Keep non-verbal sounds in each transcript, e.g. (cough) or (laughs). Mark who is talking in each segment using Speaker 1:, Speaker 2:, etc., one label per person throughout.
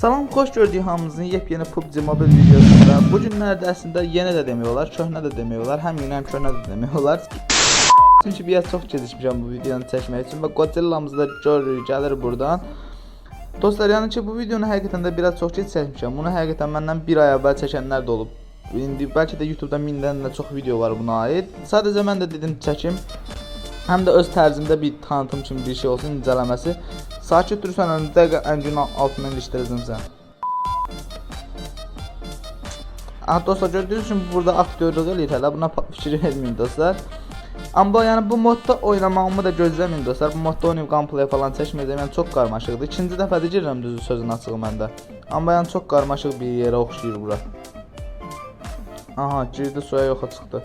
Speaker 1: Salam, xoş gördük hamımızın yepyeni PUBG Mobile videosunda. Bu günlərdə əslində yenə də demək köhnə də demək həm yeni həm köhnə də demək. Çünki bir az çox gecikmişəm bu videonu çəkmək üçün və Godzilla'mızı da görürük, gəlir buradan. Dostlar, yəni ki bu videonu həqiqətən də biraz çox gec çəkmişəm. Bunu həqiqətən məndən bir ay əvvəl çəkənlər də olub. İndi bəlkə də YouTube-da 1000-dən də çox video var buna aid. Sadəcə mən də dedim çəkim. Həm də öz tərzimdə bir tanıtım kimi bir şey olsun, incələməsi. Sakit durursan önündə ən gün altından ilişdirəcəm sən. Ah dostlar gördüyünüz kimi burada aktyorluq eləyir hələ buna fikir verməyin dostlar. Amma yəni bu modda oynamağımı da gözləməyin dostlar. Bu modda oynayıb gameplay falan çəkməyəcəm. Yəni çox qarmaşıqdır. İkinci dəfədir girirəm düzü sözün açığı məndə. Amma yəni çox qarmaşıq bir yerə oxşayır bura. Aha, girdi suya yoxa çıxdı.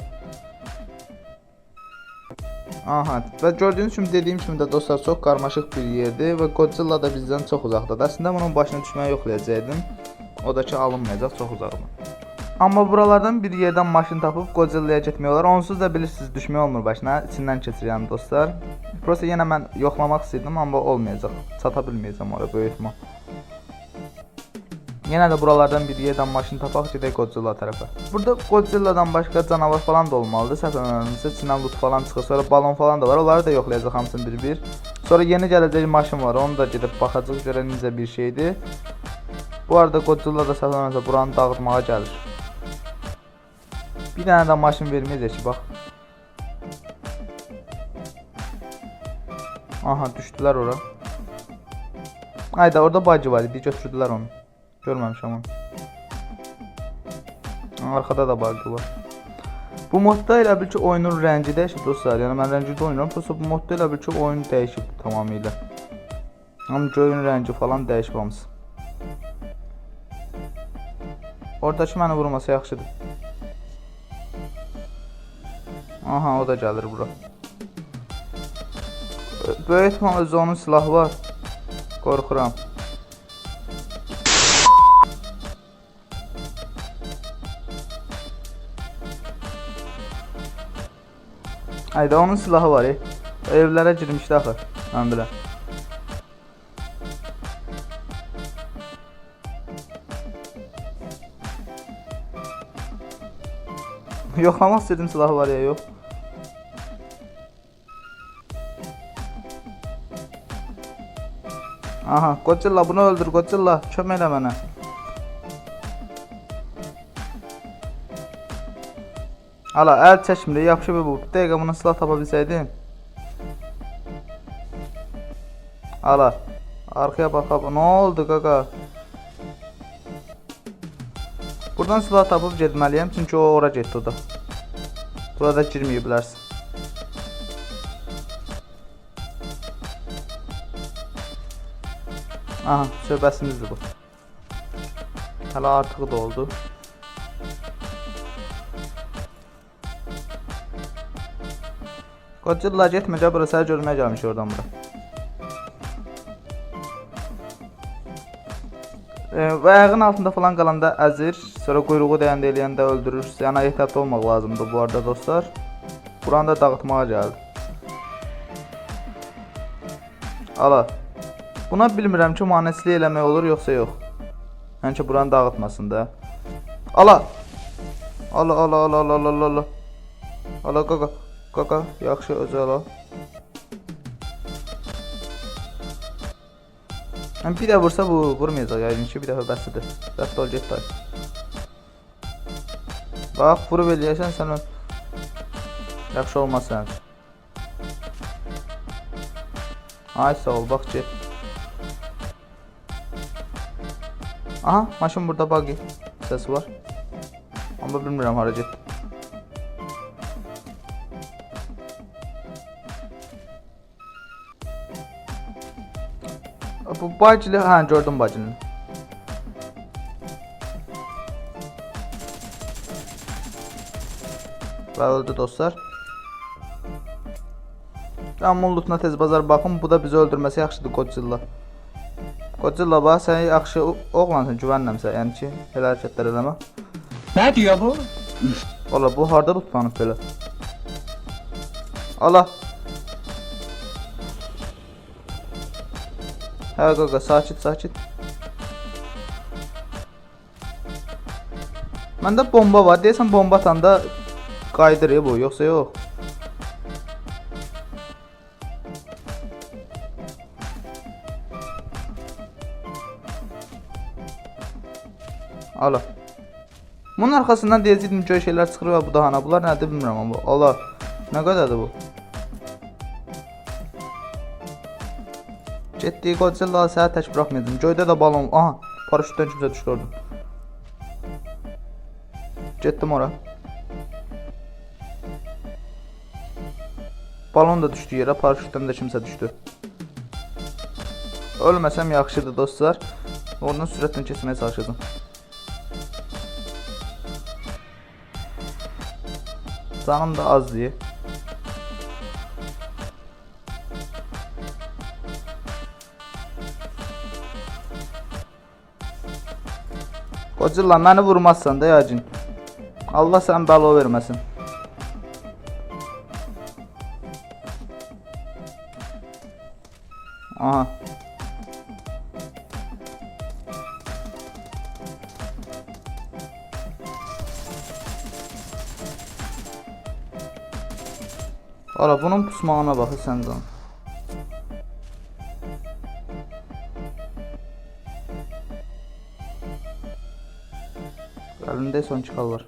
Speaker 1: Aha, və gördüyünüz kimi dediyim kimi də dostlar çox qarmaşıq bir yerdir və Godzilla da bizdən çox uzaqdadır. Əslində bunun başına düşməyi yoxlayacaqdım. O da ki alınmayacaq, çox uzaqdır. Amma buralardan bir yerdən maşın tapıb Godzilla'ya getmək olar. Onsuz da bilirsiniz düşmək olmur başına. İçindən keçir yəni dostlar. Prosta yenə mən yoxlamaq istəyirdim, amma olmayacaq. Çata bilməyəcəm ora böyük ehtimal. Yenə də buralardan bir yerdən maşın tapaq gedək Godzilla tərəfə. Burada Godzilla'dan başqa canavar falan da olmalıdır. Səhv eləmirəmsə içindən loot falan çıxır. Sonra balon falan da var. Onları da yoxlayacaq hamısını bir-bir. Sonra yeni gələcək maşın var. Onu da gedib baxacağıq görə necə bir şeydir. Bu arada Godzilla da səhv eləmirəmsə buranı dağıtmağa gəlir. Bir dənə də maşın verməyəcək ki, bax. Aha, düşdülər ora. Ayda orada bacı var idi, götürdülər onu. Görməmişəm onu. Arxada da bacı var. Bu modda elə bil ki oyunun rəngi dəyişib dostlar. Yəni mən rəngində oynayıram. Prosta bu modda elə bil ki oyun dəyişib tamamilə. Amma göyün rəngi falan dəyişib hamısı. Oradakı məni vurmasa yaxşıdır. Aha o da gəlir bura. Böyük ehtimal özü onun silahı var. Qorxuram. Hayda onun silahı var. E. Evlərə girmişdi axı. Mən biləm. (laughs) Yoxlamaq istədim silahı var ya yox. Aha, Godzilla bunu öldür Godzilla. Kömək elə. Hala əl çəkmir, bu. Bir dəqiqə buna silah tapa bilsəydim. Hala. Arkaya baxa. Nə oldu qaqa? Buradan silah tapıb getməliyəm çünki o ora getdi o da. Burada girməyiblərsə. Aha, söhbətimizdir bu. Hələ artığı da oldu. Godzilla getmə, gəl bura səni görməyə gəlmiş oradan bura. E, və ayağın altında falan qalanda əzir, sonra quyruğu dəyəndə eləyəndə öldürür. Yəni ehtiyatlı olmaq lazımdır bu arada dostlar. Buranı da dağıtmağa gəldi. Ala. Buna bilmirəm ki, manesli eləmək olur yoxsa yox. Yəni ki, buranı dağıtmasın da. Ala ala ala ala ala ala. ala. Ala qaqa. Qaqa, yaxşı özü ala. Bir də vursa bu vurmayacaq yəqin ki, bir dəfə bəsidir. Rədd ol get day. Bax, vurub eləyəsən sən. Yaxşı olmaz. Ay sağ ol, bax get. Aha, maşın burada buggy. Səsi var. Amma bilmirəm hara getdi. Bu bacılı, ha gördüm bacını. Və öldü dostlar. Amma lootuna tez bazar baxın, bu da bizi öldürməsə yaxşıdır Godzilla. Godzilla bax, sən yaxşı oğlansan, güvənləmsə, yəni ki, elə hərəkətlər eləmə.
Speaker 2: Ne diyor bu?
Speaker 1: Valla bu harda lootlanıb belə? Allah. Evet aga sağ çıt sağ bomba var. Deyəsən bomba atanda qayıdır e, bu, yoxsa yox. Ala. Bunun arxasından deyəcəydim ki, şeylər çıxır və bu da hana. Bunlar nədir bilmirəm amma. Ala. Nə qədərdir bu? Getdi Godzilla səni tək buraxmayacağam. Göydə də balon. Aha, paraşütdən kimsə düşdü oradan. Getdim ora. Balon da düşdü yerə, paraşütdən də kimsə düşdü. Ölməsəm yaxşıdır dostlar. Oradan sürətlə keçməyə çalışacağam. Canım da az diye. Godzilla məni vurmazsan da yacın. Allah sən bəla verməsin. Aha. Ara bunun pusmağına baxı sən can. Əlində son çıxal var.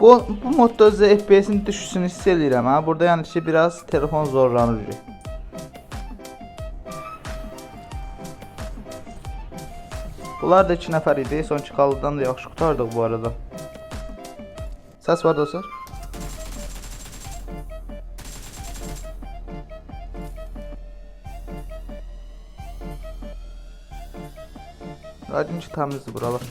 Speaker 1: Bu, bu modda özü FPS-in düşüşünü hiss ha. Burada yəni ki biraz telefon zorlanır. Bunlar da 2 nəfər idi. Son çıxalıdan da yaxşı qurtardıq bu arada. Səs var dostlar. Radin ki təmizdir buralar.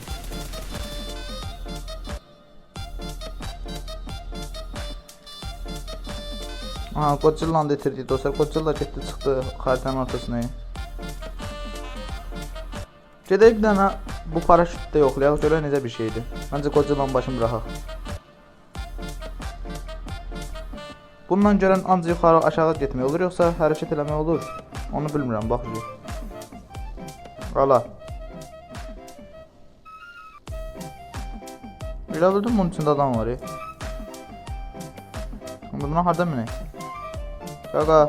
Speaker 1: Aha Godzilla'nı getirdi dostlar. Godzilla getdi çıxdı xaritanın ortasına. Gedək bir dənə bu paraşütdə yoxlayaq görək necə bir şeydir. Məncə Godzilla'nın başını buraxaq. Bundan görən ancaq yuxarı aşağı getmək olur yoxsa hərəkət eləmək olur? Onu bilmirəm baxacağıq. Ala. Elə bildim bunun içində adam var. ya. Buna harda minək? Qaqa.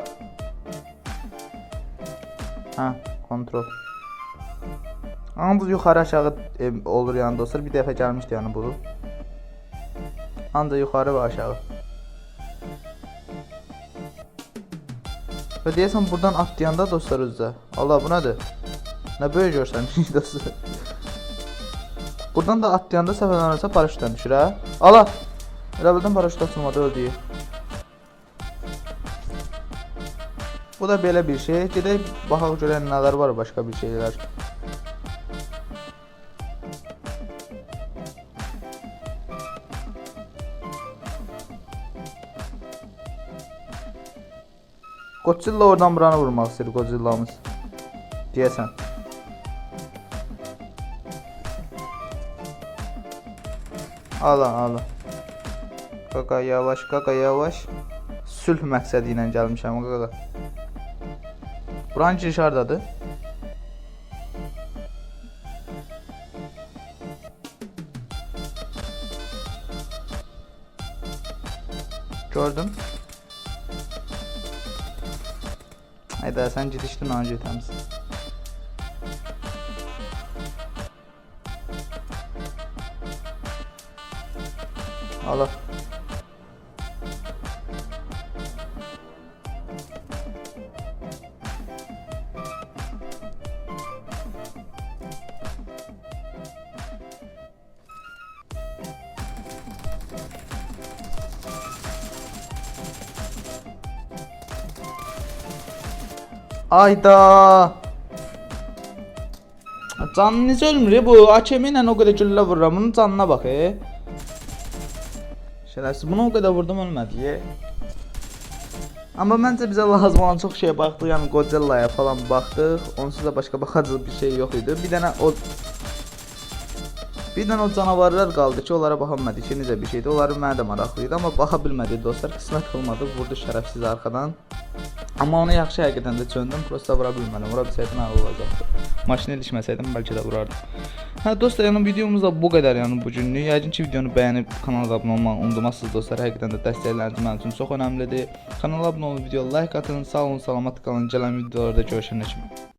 Speaker 1: Hə, kontrol. Amma bu yuxarı aşağı e, olur yəni dostlar. Bir dəfə gəlmişdi yəni bu. Ancaq yuxarı və aşağı. Və deyəsən buradan atlayanda dostlar özdə. Allah bu nədir? Nə böyük görsən (laughs) dostlar. Buradan da atlayanda səfərlənirsə paraşütdən düşür hə? Allah. Elə bildim paraşüt açılmadı öldü. Bu da belə bir şey. Gedək baxaq görək nələr var başqa bir şeylər. Godzilla oradan buranı vurmaq istəyir Godzilla'mız. Deyəsən. Ala ala. Kaka yavaş, kaka yavaş. Sülh məqsədi ilə gəlmişəm kaka. Buranın giriş hardadır? Gördüm. Hayda sen gidiştin önce temiz. Allah. Ayda. Canınız ölmür bu. AKM ilə o qədər güllə vururam. Bunun canına bax e. Bunu o kadar vurdum ölmedi ye. Ama bence bize lazım olan çok şeye baktık. Yani Godzilla'ya falan baktık. Onsuz da başka bakacak bir şey yok idi. Bir tane o bir dənə o canavarlar qaldı ki, onlara baxa bilmədik ki, necə bir şeydi. Onları mənə də maraqlı idi, amma baxa bilmədik dostlar. Qismət olmadı, vurdu şərəfsiz arxadan. Amma onu yaxşı həqiqətən də çöndüm, prosta vura bilmədim. Vura bilsəydim mən olacaqdı. Maşını ilişməsəydim bəlkə də vurardım. Hə dostlar, yəni videomuz da bu qədər yəni bu günlük. Yəqin ki, videonu bəyənib kanala abunə olmağı unutmazsınız dostlar. Həqiqətən də dəstəkləriniz mənim üçün çox önəmlidir. Kanala abunə olun, videoya like atın. Sağ olun, salamat qalın. Gələn videolarda görüşənə kimi.